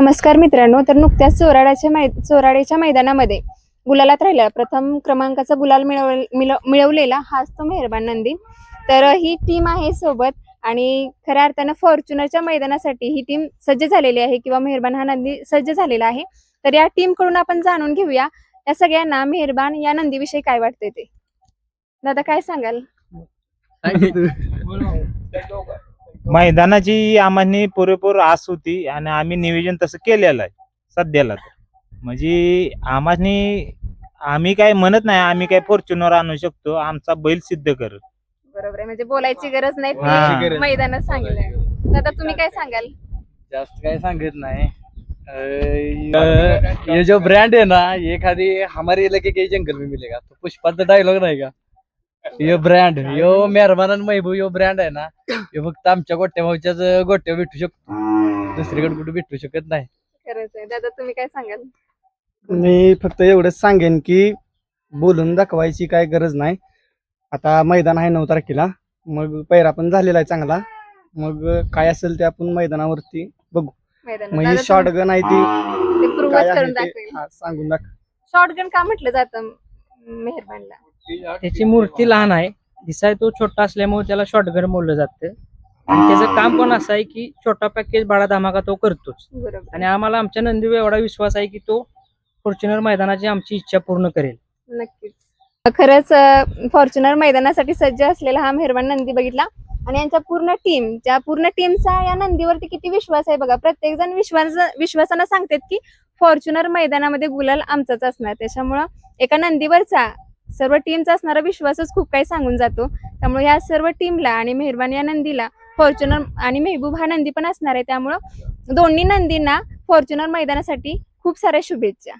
नमस्कार मित्रांनो तर नुकत्याच चोराड्याच्या मै चोराड्याच्या मैदानामध्ये गुलालात राहिला. प्रथम क्रमांकाचा गुलाल मिळव मिळव- मिळवलेला हाच तो मेहरबान नंदी. तर ही टीम आहे सोबत आणि खऱ्या अर्थानं फॉर्च्युनरच्या मैदानासाठी ही टीम सज्ज झालेली आहे किंवा मेहरबान हा नंदी सज्ज झालेला आहे. तर या टीमकडून आपण जाणून घेऊया या सगळ्यांना मेहरबान या नंदीविषयी काय वाटते ते? दादा काय सांगाल? मैदानाची आम्हाला पुरेपूर आस होती आणि आम्ही नियोजन तसं केलेलं आहे सध्याला तर. म्हणजे आम्हाने आम्ही काय म्हणत नाही आम्ही काय फॉर्च्युनर आणू शकतो आमचा बैल सिद्ध कर बरोबर आहे म्हणजे बोलायची गरज नाही हा. ते मैदानात सांगितलं दादा तुम्ही काय सांगाल जास्त काय सांगत नाही अं, ये जो ब्रांड है ना ये खाली हमारे इलाके के जंगल में मिलेगा तो पुष्पाचा डायलॉग नाही का यो ब्रँड यो मेहरबान आणि महबूब यो ब्रँड आहे ना. यो फक्त आमच्या गोट्या भाऊच्याच गोट्या भेटू शकतो. दुसरीकडे कुठे भेटू शकत नाही. खरंच आहे. दादा तुम्ही काय सांगाल? मी फक्त एवढंच सांगेन की बोलून दाखवायची काय गरज नाही. आता मैदान आहे नऊ तारखेला. मग पैरा पण झालेला आहे चांगला. मग काय असेल ते आपण मैदानावरती बघू. मैदानात. मग दादा, ही शॉर्ट गन आहे ती. ते प्रूव्हच काय आहे करून ते? दाखवेल. हा, सांगून दाख. शॉर्टगन का म्हटलं जातं? मेहरबानला. त्याची मूर्ती लहान आहे. दिसाय तो छोटा असल्यामुळे त्याला शॉर्टगन बोललं जातं. आणि त्याचं काम पण असं आहे की छोटा पॅकेज बाळा धमाका तो करतोच. आणि आम्हाला आमच्या नंदीवर एवढा विश्वास आहे की तो फॉर्च्युनर मैदानाची आमची इच्छा पूर्ण करेल. नक्कीच. खरंच फॉर्च्युनर मैदानासाठी सज्ज असलेला हा मेहरबान नंदी बघितला. आणि यांच्या पूर्ण टीम ज्या पूर्ण टीमचा या नंदीवरती किती विश्वास आहे बघा. प्रत्येक जण विश्वास विश्वासानं सांगतात की फॉर्च्युनर मैदानामध्ये गुलाल आमचाच असणार. त्याच्यामुळं एका नंदीवरचा सर्व टीमचा असणारा विश्वासच खूप काही सांगून जातो. त्यामुळे या सर्व टीमला आणि मेहरबान या नंदीला फॉर्च्युनर आणि मेहबूब हा नंदी पण असणार आहे. त्यामुळं दोन्ही नंदींना फॉर्च्युनर मैदानासाठी खूप साऱ्या शुभेच्छा.